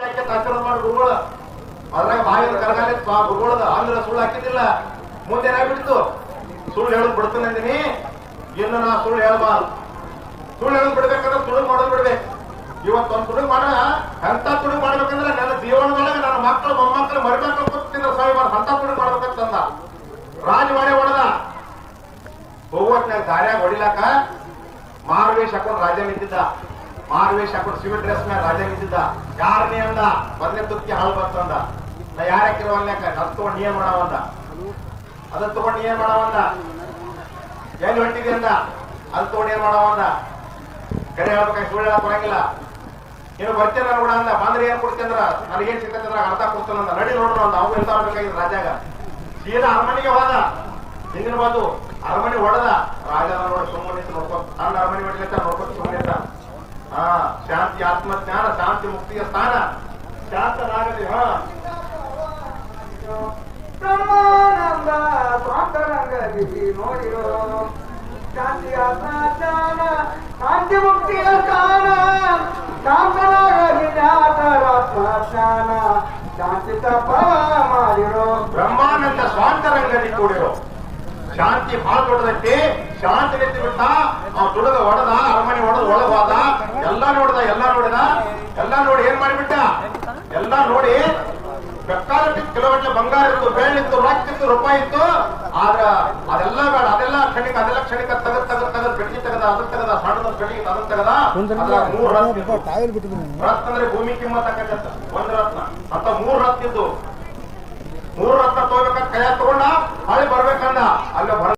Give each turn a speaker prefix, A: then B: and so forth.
A: ಆಚರಣೆ ಮಾಡಿ ಗುರುಗಳ. ಅದ್ರಾಗ ಬಾಯಿನ ಕರಗಾಲಿ ಗುರುಗಳದ. ಅಂದ್ರ ಸುಳ್ಳು ಹಾಕಿದ್ದಿಲ್ಲ. ಮುಂದೆ ಏನಾಗ್ಬಿಡ್ತು ಸುಳ್ಳು ಹೇಳೋದು ಬಿಡ್ತಾನೆ ಅಂದಿನಿ. ಇನ್ನು ನಾ ಸುಳ್ಳು ಹೇಳಬಾರ್ದು. ಸುಳ್ಳು ಹೇಳೋದು ಬಿಡ್ಬೇಕಂದ್ರೆ ಸುಳ್ಳು ಮಾಡೋದು ಬಿಡ್ಬೇಕು. ಇವತ್ತು ಒಂದು ತುಡುಗ್ ಮಾಡ. ಅಂತ ತುಡುಗ್ ಮಾಡ್ಬೇಕಂದ್ರೆ ನನ್ನ ಜೀವನದೊಳಗೆ ನನ್ನ ಮಕ್ಕಳು, ಮೊಮ್ಮಕ್ಕಳು ಮರಿಮಕ್ಕಳು ಕೂತಿದ್ರ ಸಾವಿರ ಅಂತ ಸುಳ್ಳು ಮಾಡ್ಬೇಕಂತಂದ. ರಾಜವಾಡೆ ಹೊಡೆದ ಹೋಗೋಟ್ನಾಗ ದಾರ್ಯಾಗ ಹೊಡಿಲಾಕ ಮಾರ್ವೇಶ್ ಹಾಕೊಂಡು ರಾಜ ನಿಂತಿದ್ದ. ಮಾರ್ವೇಶ್ ಹಾಕೊಂಡು ಸಿವಿಲ್ ಡ್ರೆಸ್ ಮೇಲೆ ರಾಜ ನಿಂತಿದ್ದ. ಯಾರನೇ ಅಂದ? ಮೊದಲೇ ತುತ್ತಿ ಹಾಳು ಬಂತಂದ ನಾ ಯಾರ ಹಾಕಿರುವಲ್ಯಾಕ ಅದ್ ತಗೊಂಡು ಏನ್ ಮಾಡವಂದ ಅದನ್ನ ತಗೊಂಡು ಏನ್ ಮಾಡವಂದ ಎಲ್ಲಿ ಹೊಂಟಿದೆ ಅಂದ? ಅದ್ ತಗೊಂಡು ಏನ್ ಮಾಡವಂದ ಕರೆ ಹೇಳ್ಬೇಕಾಗಿ ಸುಳ್ಳು ಹೇಳಕ್ ಬರಂಗಿಲ್ಲ. ನೀನು ಬರ್ತೀರ ಕೂಡ ಅಂದ. ಬಂದ್ರೆ ಏನ್ ಕೊಡ್ತೀಂದ್ರ ನನಗೇನ್ ಸಿಕ್ಕಂದ್ರ ಅರ್ಥ ಕೊಡ್ತೇನೆ ಕೊಡ್ತಾನಂದ ನಡಿ ನೋಡ್ರ ಅಂದ. ಅವ್ನು ಎಂತ ಆಗ್ಬೇಕಾಗಿತ್ತು ರಾಜಾಗ ಸೀದಾ ಅರಮನೆಗೆ ಹೋದ. ಹಿಂದಿನ ಬಂದು ಅರಮನೆ ಹೊಡೆದ ರಾಜ ನೋಡಿ ಸುಮ್ಮನೆ ನೋಡ್ಕೊ ಅರಮನೆ ಹೊಡಿಲಿಕ್ಕ ನೋಡ್ಕೊಂಡು ಸುಮ್ಮನೆ. ಹಾ, ಶಾಂತಿ, ಆತ್ಮಜ್ಞಾನ, ಶಾಂತಿ, ಮುಕ್ತಿಯ ಸ್ಥಾನ. ಶಾಂತನಾಗಲಿ, ಹಾ.
B: ಬ್ರಹ್ಮಾನಂದ ಸ್ವಾತರಂಗದಿ ನೋಡಿರೋ ಶಾಂತಿ, ಆತ್ಮಜ್ಞಾನ, ಶಾಂತಿ, ಮುಕ್ತಿಯ ಸ್ಥಾನ. ಶಾಂತನಾಗಲಿ ಜ್ಞಾತರಾತ್ಮಾಚಾನ ಶಾಂತಿ ತಪ ಮಾಡಿರೋ.
A: ಬ್ರಹ್ಮಾನಂದ ಸ್ವಾಂತರಂಗದಿ ಕೂಡಿರೋ. ಶಾಂತಿ ಬಹಳ ದೊಡ್ಡದಕ್ಕೆ ಶಾಂತಿ ನಿಂತು ಬಿಟ್ಟ ಅವ್ನು ದುಡದ ಹೊಡೆದ ಅರಮನೆ ಹೊಡೆದ ಒಳಗ್ ಹೋದ. ಎಲ್ಲ ನೋಡಿದ ಎಲ್ಲ ನೋಡಿ ಏನ್ ಮಾಡಿಬಿಟ್ಟ? ಎಲ್ಲ ನೋಡಿ ಬೇಕಾದಷ್ಟು ಕಿಲೋಮೀಟರ್ ಬಂಗಾರ ಇತ್ತು ಬೆಳ್ಳಿತ್ತು ರೊಕ್ಕ ಇತ್ತು, ರೂಪಾಯಿ ಇತ್ತು. ಆದ್ರ ಅದೆಲ್ಲ ಬೇಡ, ಅದೆಲ್ಲ ಕ್ಷಣಿಕ ಅದೆಲ್ಲ ಕ್ಷಣಿಕ ತಗದ್ ತಗದ್ ತಗದ್ ಬೆಟ್ಟಿ ತೆಗದ, ಅದನ್ನ ತಗದ, ಸಣ್ಣದ ಬೆಳ್ಳಿ ಅದನ್ನ ತಗದ. ಮೂರ್ ರತ್ನ ರತ್ನ ಅಂದ್ರೆ ಭೂಮಿ ಕಿಮ್ಮತ್ ಆಕತ್ತ. ಒಂದ್ ರತ್ನ. ಅಂತ ಮೂರ್ ರತ್ನ ಇದ್ದು ಮೂರು ರತ್ನ ತಗೋಬೇಕಂತ ಕೈಯಾಗ ತಗೊಂಡ ಹಳೆ ಬರ್ಬೇಕಂದ. ಅಲ್ಲ ಬರ